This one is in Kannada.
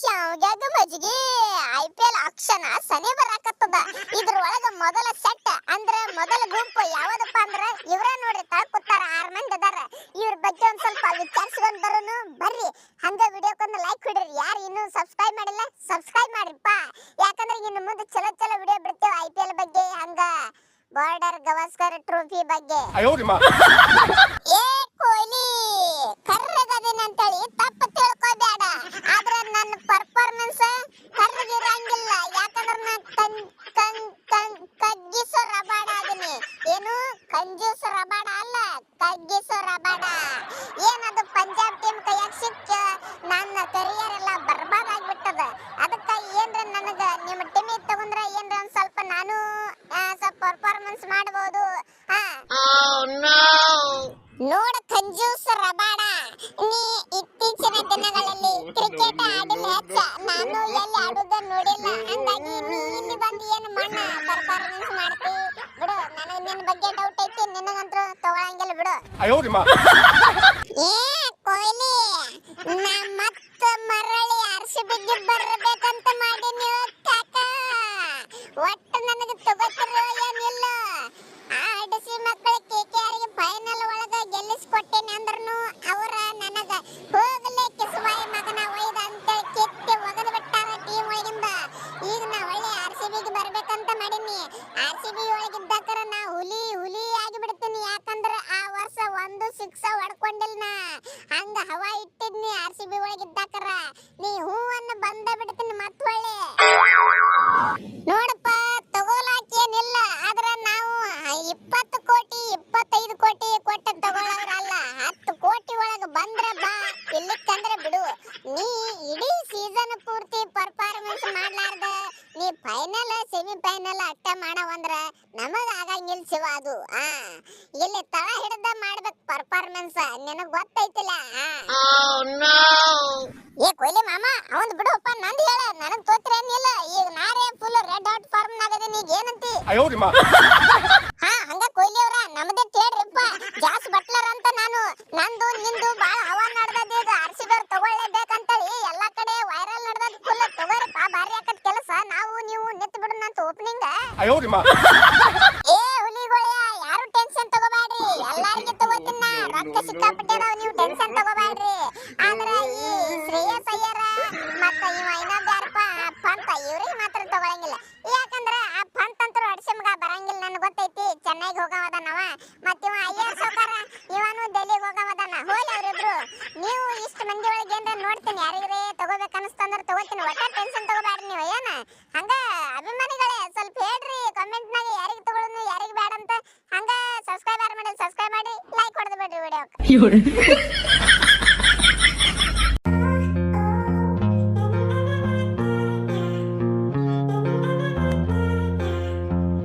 ಶಾವ್ಗ್ಯಾಗ ಮಜ್ಗಿ ಐ ಪಿ ಎಲ್ ಅಕ್ಷಣ ಸನಿ ಬರಾಕತ್ತದ. ಮೊದಲ ಸೆಟ್ ಅಂದ್ರ ಮೊದಲ ಗುಂಪು ಯಾವದಪ್ಪ ಅಂದ್ರ ಇವ್ರ ನೋಡ್ರಿ ತಳಗ್ ಕೂತಾರ ಆರ್ ಮಂದಿ ಅದಾರ. ಇವ್ರ ಬಗ್ಗೆ ಒಂದ್ ಸ್ವಲ್ಪ ವಿಚಾರಿಸ್ಕೊಂಡ್ ಬರೋನು ಬರ್ರಿ. ಹಂಗ ವಿಡಿಯೋಕ್ಕೊಂದು ಲೈಕ್ ಹೊಡ್ರಿ ಯಾರು ಇನ್ನೂ ಸಬ್ಸ್ಕ್ರೈಬ್ ಮಾಡಿಲ್ಲ ಸಬ್ಸ್ಕ್ರೈಬ್ ಮಾಡ್ರಿಪ್ಪ. ಯಾಕಂದ್ರೆ ಇನ್ನು ಮುಂದೆ ಚಲೋ ಚಲೋ ವಿಡಿಯೋ ಬಿಡ್ತೇವೆ ಐ ಪಿ ಎಲ್ ಬಗ್ಗೆ, ಹಂಗ ಬಾರ್ಡರ್ ಗವಾಸ್ಕರ್ ಟ್ರೋಫಿ ಬಗ್ಗೆ. ಏನು ಕಂಜೂಸ್ ರಬಾಡ ಅಲ್ಲ, ಕಗ್ಗಿಸೋ ರಬಾಡ. ಏನದು ಪಂಜಾಬ್ ಟೀಮ್ ಕೈಯಾಗ ಸಿಕ್ಕ? ನನ್ನ ಕರಿಯರ್ ಎಲ್ಲ ಬರ್ಬಾದ್ ಆಗ್ಬಿಟ್ಟದ. ಅದಕ್ಕ ಏನ್ರ ನನಗ ನಿಮ್ಮ ಟೀಮ್ ತಗೊಂಡ್ರ ಏನ್ರ ಒಂದ್ ಸ್ವಲ್ಪ ನಾನು ಸ್ವಲ್ಪ ಪರ್ಫಾರ್ಮೆನ್ಸ್ ಮಾಡಬಹುದು ನೋಡ ಕಂಜೂಸ್ ರಬಾಡ, ನೀ ಇತ್ತೀಚಿನ ದಿನಗಳಲ್ಲಿ ಕ್ರಿಕೆಟ್ ಆಡಿಲ್ಲ ಹೆಚ್ಚ ನಾನು ಎಲ್ಲಿ ಆಡುದ ನೋಡಿಲ್ಲ. ಹಂಗಾಗಿ ನೀ ಇಲ್ಲಿ ಬಂದು ಏನು ಮಣ್ಣ? ಪರ್ಫಾರ್ಮೆನ್ಸ್ ಬಗ್ಗೆ ಡೌಟ್ ಐತಿ ನಿನಗಂತ್ರ ತಗೊಳಂಗಿಲ್ಲ ಬಿಡು. ಅಯ್ಯೋ ನಿಮ್ಮ ಏ ಕೊಹ್ಲಿ ನಾ ಮತ್ತೆ ಮರಳಿ ಆರ್ಸಿಬಿಗೆ ಬರಬೇಕಂತ ಮಾಡೀನಿ ಕಾಕ. ಒಟ್ಟು ನನಗೆ ತಗೋತಿರೋ ಏನಿಲ್ಲ ಆಡಿಸಿ ಮಕ್ಕಳು ಕೆ ಕೆ ಆರ್ಗೆ ಫೈನಲ್ ಒಳಗೆ ಗೆಲ್ಲಿಸ್ಕೊಟ್ಟೇನಿ ಅಂದ್ರೂ ಅವರ ನನಗೆ ಹೋಗ ಬರ್ಬೇಕಂತ ಆರ್ ಸಿ ಬಿ ಒಳಗಿದ್ದಕ್ಕರ ನಾ ಹುಲಿ ಹುಲಿ ಆಗಿ ಬಿಡ್ತೀನಿ ಯಾಕಂದ್ರ ಆ ವರ್ಷ ಒಂದು ಸಿಕ್ಸ್ ಹೊಡ್ಕೊಂಡಿಲ್ಲ ನಾ. ಹಂಗ ಹವಾ ಇಟ್ಟಿದ್ನಿ ಆರ್ ಸಿ ಬಿ ಒಳಗಿದ್ದಾಕರ. ನೀ ಹೂವನ್ನ ಬಂದ ಬಿಡ್ತೀನಿ ಮತ್ ಹೊಳ್ಳಿ. ನೋಡಪ್ಪ ತಗೋಲಾಕ ಏನಿಲ್ಲ. ಆದ್ರ ನಾವು ಇಪ್ಪತ್ತು ಕೋಟಿ, ಇಪ್ಪತ್ತೈದು ಕೋಟಿ ಕೊಟ್ಟು ತಗೊಳ್ಳೋರಲ್ಲ ಹತ್ತು ಕೋಟಿ ಒಳಗ ಬಂದ್ರ ಬಾ. ಇಲ್ಲಿಕ್ಕಂದ್ರ ಬಿಡು. ನೀ ಇಡೀ ಸೀಸನ್ ಪೂರ್ತಿ ಪರ್ಫಾರ್ಮೆನ್ಸ್ ಮಾಡ್ಲಾರ್ದ. ನೀ ಫೈನಲ್ ಸೆಮಿ ಅಟ್ಟೆ ಮಾಡವಂದ್ರ ನಮಗ ಆಗಂಗಿಲ್ಲ ಶಿವ ಅದು. ಆ ಇಲ್ಲಿ ತಳ ಹಿಡ್ದ ಮಾಡ್ಬೇಕು ಪರ್ಫಾರ್ಮೆನ್ಸ್ ನಿನಗ್ ಗೊತ್ತೈತಿಲ್ಲ? ಏ ಕೊಯ್ಲಿ ಮಾಮ ಅವನ್ ಬಿಡುಪ್ಪ ನಂದ್ ಹೇಳ ನನಗ್ ತೋತ್ರೇನಿಲ್ಲ. ಈಗ ನಾರೇ ಫುಲ್ ರೆಡ್ ಹಾಟ್ ಫಾರ್ಮ್ ನಾಗದೀನಿ ಈಗ ಏನಂತಿ? ಅಯ್ಯೋರಿ ಮಾ. ಏ, ಹುಲಿಗೋಳ, ಯಾರು ಟೆನ್ಷನ್ ತಗೋಬೇಡ್ರಿ? ಎಲ್ಲಾರಿಗೆ ತಗೋತಿನ ರೊಕ್ಕ ಸಿಕ್ಕಾಪಟ್ಟೆ ನೀವು ಟೆನ್ಷನ್ ತಗೋಬೇಡ್ರಿ. ಆದ್ರ ಈ ಶ್ರೇಯಸ್ ಅಯ್ಯರ ಮತ್ತ ಇವ ಇನ್ನೊಬ್ಬ ಯಾರಪ್ಪ ಪಂತ ಇವ್ರಿಗೆ ಮಾತ್ರ ತಗೊಳಂಗಿಲ್ಲ. ಯಾಕಂದ್ರ ಆ ಪಂತ ಅಂತೂ ಅಡ್ಸಿಮ್ಗ ಬರಂಗಿಲ್ಲ ನನ್ಗೆ ಗೊತ್ತೈತಿ. ಚೆನ್ನಾಗಿ ಹೋಗವದನವ. ಮತ್ತಿವ ಅಯ್ಯರ್ ಸೋಕಾರ ಇವನು ದೆಲ್ಲಿಗೆ ಹೋಗವದನ? ಹೋಗಿ ಅವರಿಬ್ರು. ನೀವು ಇಷ್ಟು ಮಂದಿ ಒಳಗೆ ನೋಡ್ತೀನಿ, ಯಾರಿಗ್ರೇ? 有人。